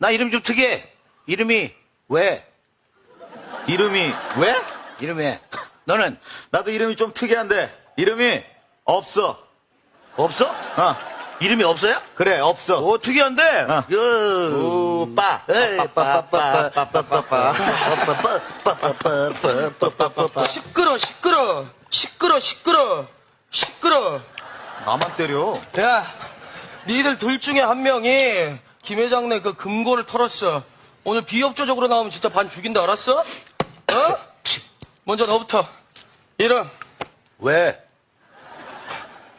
나 이름 좀 특이해. 이름이 왜? 이름이 왜? 이름이 왜? 너는 나도 이름이 좀 특이한데 이름이 없어. 없어? 어 이름이 없어요? 그래 없어. 오 특이한데. 어. 요. 빠빠빠빠빠빠빠. 시끄러 시끄러 시끄러 시끄러 시끄러 나만 때려. 야 니들 둘 중에 한 명이 김 회장네 그 금고를 털었어 오늘 비협조적으로 나오면 진짜 반 죽인다 알았어? 어? 먼저 너부터 이름 왜?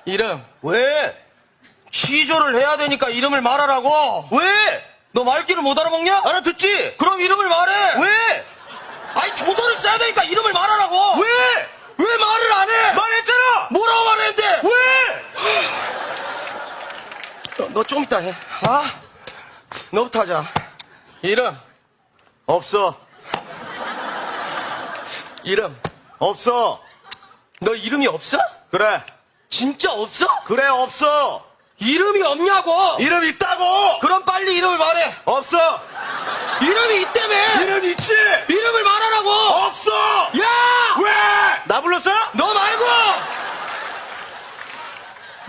이름 왜? 취조를 해야 되니까 이름을 말하라고 왜? 너 말귀를 못 알아먹냐? 알아듣지? 그럼 이름을 말해 왜? 아니 조서를 써야 되니까 이름을 말하라고 왜? 왜 말을 안 해? 말했잖아. 뭐라고 말했는데? 왜? 너 좀 이따 해. 아? 너부터 하자. 이름, 없어. 이름. 없어. 너 이름이 없어? 그래. 진짜 없어? 그래 없어. 이름이 없냐고! 이름 있다고. 그럼 빨리 이름을 말해. 없어. 이름이 있다며! 이름 있지. 이름을 말하라고! 없어. 야! 왜? 나 불렀어? 너 말고!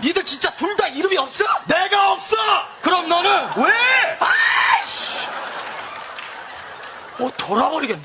니들 진짜 둘 다 이름이 없어? 내가 없어. 그럼 너는 왜? 아이씨! 뭐 돌아버리겠네.